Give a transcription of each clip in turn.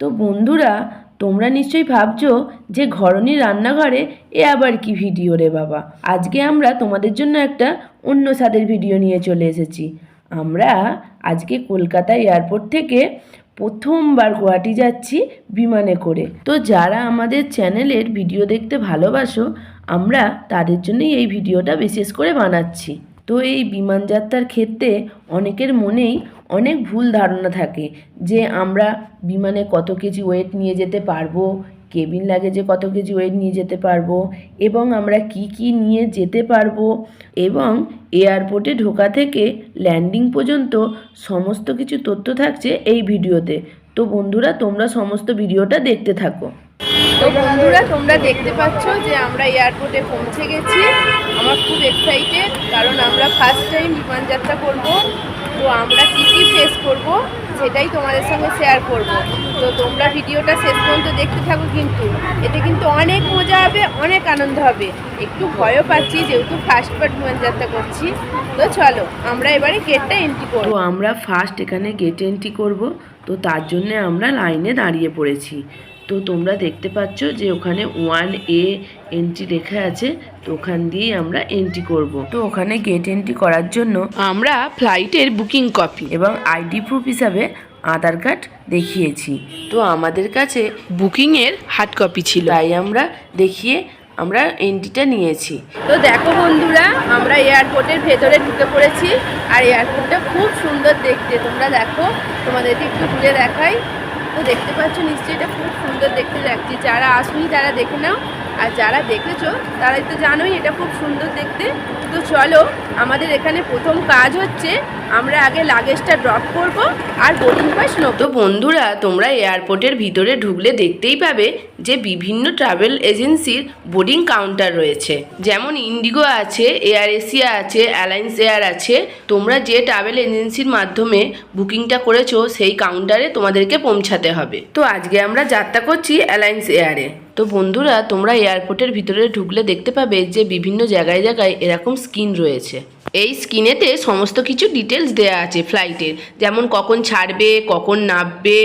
তো বন্ধুরা, তোমরা নিশ্চয়ই ভাবছ যে ঘরনি রান্নাঘরে এ আবার কি ভিডিও রে বাবা। আজকে আমরা তোমাদের জন্য একটা অন্য স্বাদের ভিডিও নিয়ে চলে এসেছি। আমরা আজকে কলকাতা এয়ারপোর্ট থেকে প্রথমবার গুয়াহাটি যাচ্ছি বিমানে করে। তো যারা আমাদের চ্যানেলের ভিডিও দেখতে ভালোবাসো, আমরা তাদের জন্যই এই ভিডিওটা বিশেষ করে বানাচ্ছি। তো এই বিমান যাত্রার ক্ষেত্রে অনেকের মনেই অনেক ভুল ধারণা থাকে যে আমরা বিমানে কত কেজি ওয়েট নিয়ে যেতে পারব কেবিন লাগেজে কত কেজি ওয়েট নিয়ে যেতে পারব এবং আমরা কি কি নিয়ে যেতে পারব এবং এয়ারপোর্টে ঢোকা থেকে ল্যান্ডিং পর্যন্ত সমস্ত কিছু তথ্য থাকছে এই ভিডিওতে। তো বন্ধুরা, তোমরা সমস্ত ভিডিওটা দেখতে থাকো। তো বন্ধুরা, তোমরা দেখতে পাচ্ছ যে আমরা এয়ারপোর্টে পৌঁছে গেছি। আমার খুব এক্সাইটেড কারণ আমরা ফার্স্ট টাইম বিমান যাত্রা করব। তো আমরা কী কী ফেস করব সেটাই তোমাদের সঙ্গে শেয়ার করব। তো তোমরা ভিডিওটা শেষ পর্যন্ত দেখতে থাকো কিন্তু, এতে কিন্তু অনেক মজা হবে, অনেক আনন্দ হবে। একটু ভয়ও পাচ্ছি, যেহেতু ফার্স্ট বিমান যাত্রা করছি। তো চলো, আমরা এবারে গেটটা এন্ট্রি করব। আমরা ফার্স্ট এখানে গেট এন্ট্রি করব। তো তার জন্য আমরা লাইনে দাঁড়িয়ে পড়েছি। তো তোমরা দেখতে পাচ্ছ যে ওখানে ওয়ান এ এন্ট্রি লেখা আছে তো ওখান দিয়েই আমরা এন্ট্রি করব। তো ওখানে গেট এন্ট্রি করার জন্য আমরা ফ্লাইটের বুকিং কপি এবং আইডি প্রুফ হিসাবে আধার কার্ড দেখিয়েছি। তো আমাদের কাছে বুকিংয়ের হার্ড কপি ছিল। তাই আমরা দেখিয়ে আমরা এন্ট্রিটা নিয়েছি। তো দেখো বন্ধুরা আমরা এয়ারপোর্টের ভেতরে ঢুকে পড়েছি আর এয়ারপোর্টটা খুব সুন্দর দেখতে। তোমরা দেখো তোমাদেরকে একটু ঘুরে দেখাই। তো দেখতে পাচ্ছ নিশ্চয়ই এটা খুব সুন্দর দেখতে লাগছে। যারা আসুনি তারা দেখে নাও। আর যারা দেখেছ, তারাই তো জানোই এটা খুব সুন্দর দেখতে। তো চলো, আমাদের এখানে প্রথম কাজ হচ্ছে, আমরা আগে লাগেজটা ড্রপ করব আর বোর্ডিং পাস তো বন্ধুরা, তোমরা এয়ারপোর্টের ভিতরে ঢুকলে দেখতেই পাবে যে বিভিন্ন ট্রাভেল এজেন্সির বোর্ডিং কাউন্টার রয়েছে। যেমন ইন্ডিগো আছে এয়ার এশিয়া আছে অ্যালায়েন্স এয়ার আছে। তোমরা যে ট্রাভেল এজেন্সির মাধ্যমে বুকিংটা করেছ, সেই কাউন্টারে তোমাদেরকে পৌঁছাতে হবে। তো আজকে আমরা যাত্রা করছি অ্যালায়েন্স এয়ারে তো বন্ধুরা, তোমরা এয়ারপোর্টের ভিতরে ঢুকলে দেখতে পাবে যে বিভিন্ন জায়গায় জায়গায় এরকম স্কিন রয়েছে। এই স্ক্রিনেতে সমস্ত কিছু ডিটেলস দেওয়া আছে ফ্লাইটের যেমন কখন ছাড়বে, কখন নামবে,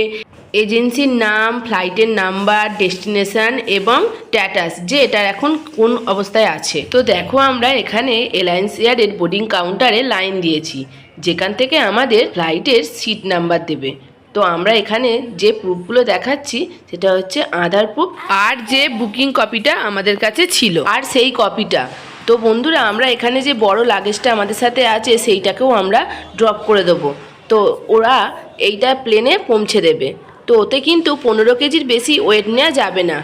এজেন্সির নাম ফ্লাইটের নাম্বার ডেস্টিনেশন এবং স্ট্যাটাস যে এটা এখন কোন অবস্থায় আছে। তো দেখো আমরা এখানে এলায়েন্স এয়ারের বোর্ডিং কাউন্টারে লাইন দিয়েছি। যেখান থেকে আমাদের ফ্লাইটের সিট নাম্বার দেবে। তো আমরা এখানে যে প্রুফগুলো দেখাচ্ছি, সেটা হচ্ছে আধার প্রুফ আর যে বুকিং কপিটা আমাদের কাছে ছিল। আর সেই কপিটা। তো বন্ধুরা, আমরা এখানে যে বড় লাগেজটা আমাদের সাথে আছে, সেইটাকেও আমরা ড্রপ করে দেবো। তো ওরা এইটা প্লেনে পৌঁছে দেবে। তো ওতে কিন্তু পনেরো কেজির বেশি ওয়েট নেওয়া যাবে না।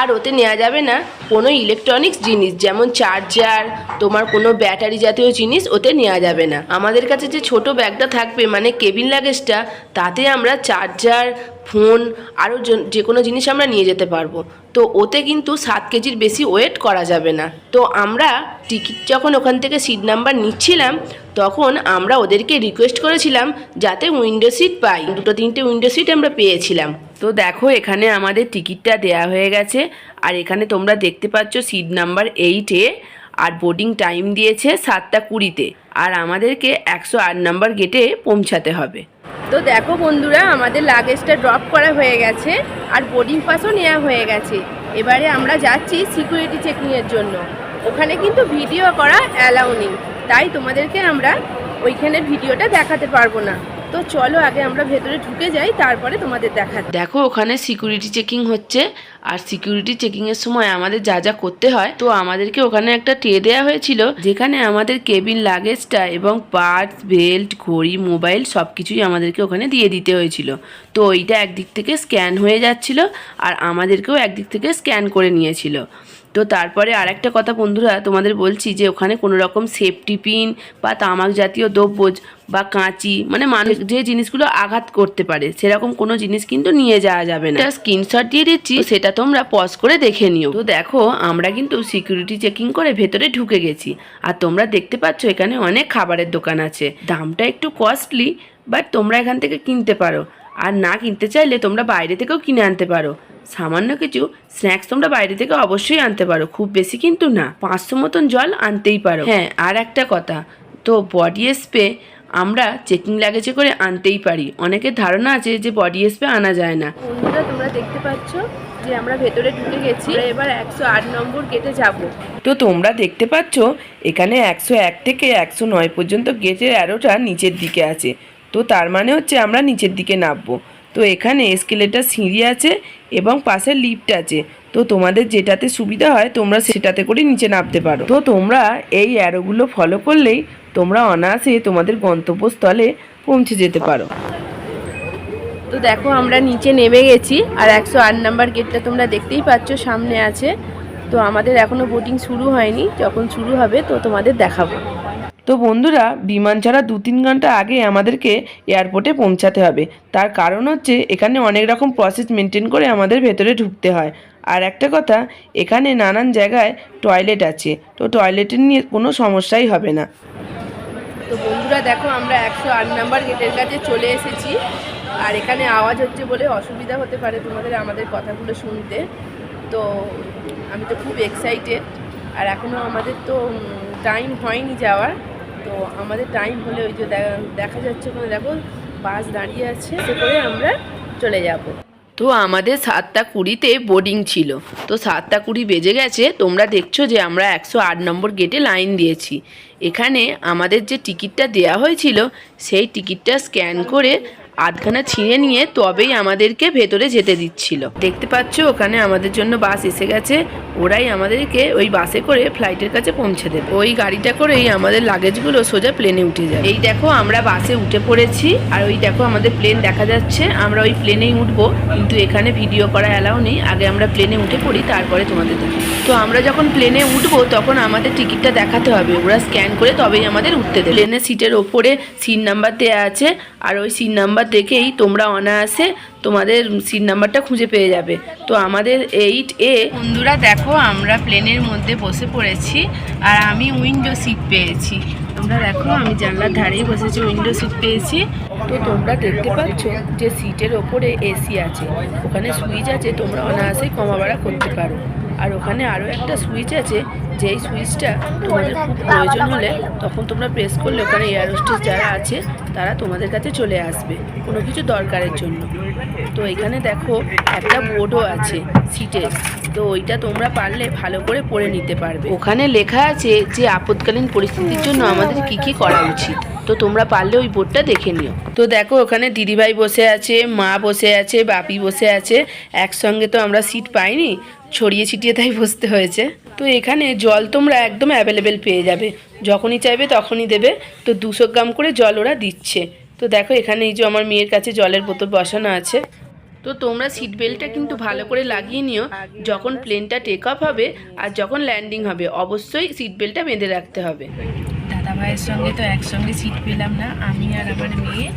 আর ওতে নেওয়া যাবে না কোনো ইলেকট্রনিক্স জিনিস, যেমন চার্জার তোমার কোনো ব্যাটারি জাতীয় জিনিস ওতে নেওয়া যাবে না। আমাদের কাছে যে ছোট ব্যাগটা থাকবে মানে কেবিন লাগেজটা তাতে আমরা চার্জার ফোন আরও যে কোনো জিনিস আমরা নিয়ে যেতে পারব। তো ওতে কিন্তু সাত কেজির বেশি ওয়েট করা যাবে না। তো আমরা টিকিট যখন ওখান থেকে সিট নাম্বার নিচ্ছিলাম, তখন আমরা ওদেরকে রিকোয়েস্ট করেছিলাম যাতে উইন্ডো সিট পাই। দুটো তিনটে উইন্ডো সিট আমরা পেয়েছিলাম। তো দেখো, এখানে আমাদের টিকিটটা দেয়া হয়ে গেছে। আর এখানে তোমরা দেখতে পাচ্ছ সিট নাম্বার এইটে আর বোর্ডিং টাইম দিয়েছে সাতটা কুড়িতে। আর আমাদেরকে একশো আট নাম্বার গেটে পৌঁছাতে হবে। তো দেখো বন্ধুরা, আমাদের লাগেজটা ড্রপ করা হয়ে গেছে, আর বোর্ডিং পাসও নেওয়া হয়ে গেছে। এবারে আমরা যাচ্ছি সিকিউরিটি চেকিংয়ের জন্য। ওখানে কিন্তু ভিডিও করা অ্যালাউ নেই। তাই তোমাদেরকে আমরা ওইখানের ভিডিওটা দেখাতে পারব না। তো চলো আগে আমরা ভেতরে ঢুকে যাই, তারপরে তোমাদের দেখা দেখো, ওখানে সিকিউরিটি চেকিং হচ্ছে। আর সিকিউরিটি চেকিংয়ের সময় আমাদের যা যা করতে হয়, তো আমাদেরকে ওখানে একটা ট্রে দেওয়া হয়েছিল, যেখানে আমাদের কেবিন লাগেজটা এবং পার্টস বেল্ট ঘড়ি মোবাইল সব কিছুই আমাদেরকে ওখানে দিয়ে দিতে হয়েছিল। তো ওইটা একদিক থেকে স্ক্যান হয়ে যাচ্ছিল, আর আমাদেরকেও একদিক থেকে স্ক্যান করে নিয়েছিল। তো তারপরে আর একটা কথা বন্ধুরা, তোমাদের বলছি যে ওখানে কোনো রকম সেফটি পিন বা তামাক জাতীয় দ্রব্য বা কাঁচি মানে মানুষ যে জিনিসগুলো আঘাত করতে পারে, সেরকম কোনো জিনিস কিন্তু নিয়ে যাওয়া যাবে না। স্ক্রিনশট দিয়ে দিচ্ছি, সেটা তোমরা পজ করে দেখে নিও। তো দেখো, আমরা কিন্তু সিকিউরিটি চেকিং করে ভেতরে ঢুকে গেছি, আর তোমরা দেখতে পাচ্ছ এখানে অনেক খাবারের দোকান আছে। দামটা একটু কস্টলি বাট তোমরা এখান থেকে কিনতে পারো। আর না কিনতে চাইলে তোমরা বাইরে থেকেও কিনে আনতে পারো। সামান্য কিছু স্ন্যাক্স তোমরা বাইরে থেকে অবশ্যই আনতে পারো। খুব বেশি কিন্তু না পাঁচশো মতন জল আনতেই পারো। হ্যাঁ আর একটা কথা তো বডি স্প্রে আমরা চেকিং লাগেজে করে আনতেই পারি। অনেকের ধারণা আছে যে বডি স্প্রে আনা যায় না। বন্ধুরা তোমরা দেখতে পাচ্ছ যে আমরা ভেতরে ঢুকে গেছি এবার একশো আট নম্বর গেটে যাব। তো তোমরা দেখতে পাচ্ছ এখানে একশো এক থেকে একশো নয় পর্যন্ত গেটের অ্যারোটা নিচের দিকে আছে। তো তার মানে হচ্ছে আমরা নিচের দিকে নামবো। তো এখানে এসকেলেটার সিঁড়ি আছে এবং পাশে লিফট আছে। তো তোমাদের যেটাতে সুবিধা হয়, তোমরা সেটাতে করে নিচে নামতে পারো। তো তোমরা এই অ্যারোগুলো ফলো করলেই তোমরা অনায়াসে তোমাদের গন্তব্যস্থলে পৌঁছে যেতে পারো। তো দেখো আমরা নিচে নেমে গেছি আর একশো আট নাম্বার গেটটা তোমরা দেখতেই পাচ্ছ, সামনে আছে। তো আমাদের এখনও বোটিং শুরু হয়নি। যখন শুরু হবে তো তোমাদের দেখাবো। তো বন্ধুরা, বিমান ছাড়া দু তিন ঘণ্টা আগে আমাদেরকে এয়ারপোর্টে পৌঁছাতে হবে। তার কারণ হচ্ছে, এখানে অনেক রকম প্রসেস মেনটেন করে আমাদের ভেতরে ঢুকতে হয়। আর একটা কথা, এখানে নানান জায়গায় টয়লেট আছে। তো টয়লেটের নিয়ে কোনো সমস্যাই হবে না। তো বন্ধুরা, দেখো আমরা একশো আট নাম্বার গেটের কাছে চলে এসেছি। আর এখানে আওয়াজ হচ্ছে বলে অসুবিধা হতে পারে তোমাদের আমাদের কথাগুলো শুনতে। তো আমি তো খুব এক্সাইটেড আর এখনও আমাদের তো টাইম হয়নি যাওয়ার। তো আমাদের টাইম হলে ওই যে দেখা যাচ্ছে ওখানে দেখো, বাস দাঁড়িয়ে আছে, সে করে আমরা চলে যাব। তো আমাদের সাতটা কুড়িতে বোর্ডিং ছিল। তো সাতটা কুড়ি বেজে গেছে, তোমরা দেখছ যে আমরা একশো আট নম্বর গেটে লাইন দিয়েছি। এখানে আমাদের যে টিকিটটা দেয়া হয়েছিল, সেই টিকিটটা স্ক্যান করে আধখানা ছিঁড়ে নিয়ে তবেই আমাদেরকে ভেতরে যেতে দিচ্ছিল। দেখতে পাচ্ছ, ওখানে আমাদের জন্য বাস এসে গেছে। ওরাই আমাদেরকে ওই বাসে করে ফ্লাইটের কাছে পৌঁছে দেবে। ওই গাড়িটা করেই আমাদের লাগেজগুলো সোজা প্লেনে উঠে যায়। এই দেখো, আমরা বাসে উঠে পড়েছি আর ওই দেখো আমাদের প্লেন দেখা যাচ্ছে। আমরা ওই প্লেনেই উঠবো, কিন্তু এখানে ভিডিও করা অ্যালাউ নেই। আগে আমরা প্লেনে উঠে পড়ি, তারপরে তোমাদের তো আমরা যখন প্লেনে উঠবো, তখন আমাদের টিকিটটা দেখাতে হবে। ওরা স্ক্যান করে তবেই আমাদের উঠতে দেবে। প্লেনের সিটের ওপরে সিট নাম্বার দেওয়া আছে। আর ওই সিট নাম্বার দেখেই তোমরা অনায়াসে তোমাদের সিট নাম্বারটা খুঁজে পেয়ে যাবে। তো আমাদের এইট এ বন্ধুরা দেখো আমরা প্লেনের মধ্যে বসে পড়েছি আর আমি উইন্ডো সিট পেয়েছি। তোমরা দেখো আমি জানলার ধারেই বসেছি উইন্ডো সিট পেয়েছি। তো তোমরা দেখতে পাচ্ছ যে সিটের ওপরে এসি আছে। ওখানে সুইচ আছে তোমরা অনায়াসেই কমা বাড়া করতে পারো। আর ওখানে আরও একটা সুইচ আছে যেই সুইচটা তোমাদের খুব প্রয়োজন হলে তখন তোমরা প্রেস করলে ওখানে এয়ার হোস্টেস যারা আছে তারা তোমাদের কাছে চলে আসবে। কোনো কিছু দরকারের জন্য। তো এখানে দেখো একটা বোর্ডও আছে সিটের তো ওইটা তোমরা পারলে ভালো করে পড়ে নিতে পারবে। ওখানে লেখা আছে যে আপৎকালীন পরিস্থিতির জন্য আমাদের কি কি করা উচিত। তো তোমরা পারলে ওই বোর্ডটা দেখে নিও। তো দেখো, ওখানে দিদিভাই বসে আছে, মা বসে আছে, বাপি বসে আছে। একসঙ্গে তো আমরা সিট পাইনি, ছড়িয়ে ছিটিয়ে তাই বসতে হয়েছে। তো এখানে জল তোমরা একদম অ্যাভেলেবেল পেয়ে যাবে। যখনই চাইবে তখনই দেবে। তো দুশো গ্রাম করে জল ওরা দিচ্ছে। তো দেখো, এখানে এই যে আমার মেয়ের কাছে জলের বোতল বসানো আছে। তো তোমরা সিট বেল্টটা কিন্তু ভালো করে লাগিয়ে নিও। যখন প্লেনটা টেক অফ হবে আর যখন ল্যান্ডিং হবে, অবশ্যই সিট বেল্টটা বেঁধে রাখতে হবে। দাদা ভাইয়ের সঙ্গে তো একসঙ্গে সিট পেলাম না, আমি আর আমার মেয়ে,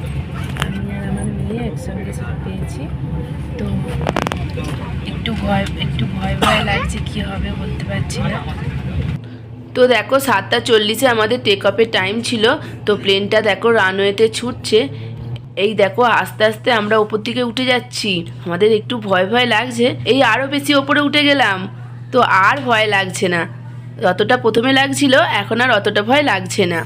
আমি আর আমার মেয়ে একসঙ্গে সিট পেয়েছি। তো একটু ভয় একটু ভয় ভয় লাগছে, কী হবে বলতে পারছি না। তো দেখো, সাতটা চল্লিশে আমাদের টেক অফের টাইম ছিল, তো প্লেনটা দেখো রানওয়েতে ছুটছে। এই দেখো, আস্তে আস্তে আমরা ওপর দিকে উঠে যাচ্ছি। আমাদের একটু ভয় ভয় লাগছে, এই আরও বেশি ওপরে উঠে গেলাম। তো আর ভয় লাগছে না। যতটা প্রথমে লাগছিল, এখন আর অতটা ভয় লাগছে না।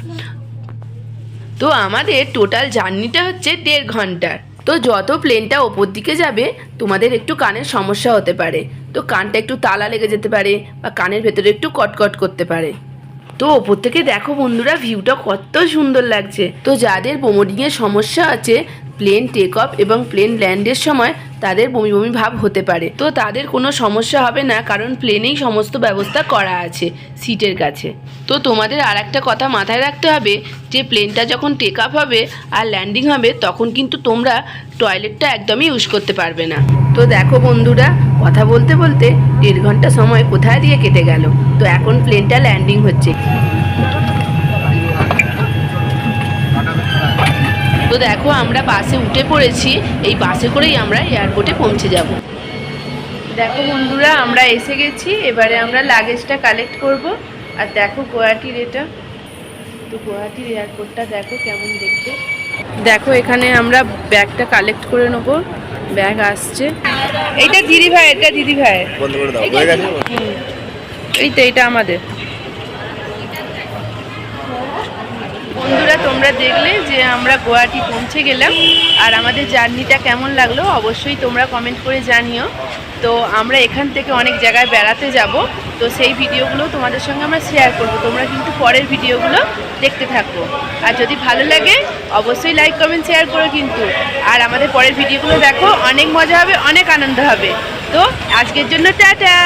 তো আমাদের টোটাল জার্নিটা হচ্ছে দেড় ঘণ্টার তো যত প্লেনটা ওপর দিকে যাবে, তোমাদের একটু কানের সমস্যা হতে পারে। তো কানটা একটু তালা লেগে যেতে পারে বা কানের ভেতরে একটু কটকট করতে পারে। তো ওপর থেকে দেখো বন্ধুরা ভিউটা কত সুন্দর লাগছে। তো যাদের বোমোডিংয়ের সমস্যা আছে প্লেন টেক অফ এবং প্লেন ল্যান্ডের সময় তাদের বমি বমি ভাব হতে পারে। তো তাদের কোনো সমস্যা হবে না, কারণ প্লেনেই সমস্ত ব্যবস্থা করা আছে সিটের কাছে। তো তোমাদের আর একটা কথা মাথায় রাখতে হবে যে প্লেনটা যখন টেক আপ হবে আর ল্যান্ডিং হবে, তখন কিন্তু তোমরা টয়লেটটা একদমই ইউজ করতে পারবে না। তো দেখো বন্ধুরা, কথা বলতে বলতে দেড় ঘণ্টা সময় কোথায় দিয়ে কেটে গেল? তো এখন প্লেনটা ল্যান্ডিং হচ্ছে। তো দেখো আমরা বাসে উঠে পড়েছি। এই বাসে করেই আমরা এয়ারপোর্টে পৌঁছে যাব। দেখো বন্ধুরা আমরা এসে গেছি। এবারে আমরা লাগেজটা কালেক্ট করব। আর দেখো গুয়াহাটির এটা। তো গুয়াহাটির এয়ারপোর্টটা দেখো কেমন দেখতে। দেখো এখানে আমরা ব্যাগটা কালেক্ট করে নেব। ব্যাগ আসছে। এইটা দিদি ভাই এটা দিদি ভাই। এই তো এটা আমাদের। বন্ধুরা তোমরা দেখলে যে আমরা গোয়াটি পৌঁছে গেলাম। আর আমাদের জার্নিটা কেমন লাগল অবশ্যই তোমরা কমেন্ট করে জানিও। তো আমরা এখান থেকে অনেক জায়গায় বেড়াতে যাব। তো সেই ভিডিওগুলো তোমাদের সঙ্গে আমরা শেয়ার করব। তোমরা কিন্তু পরের ভিডিওগুলো দেখতে থাকো। আর যদি ভালো লাগে, অবশ্যই লাইক কমেন্ট শেয়ার করো কিন্তু। আর আমাদের পরের ভিডিওগুলো দেখো, অনেক মজা হবে, অনেক আনন্দ হবে। তো আজকের জন্য টাটা!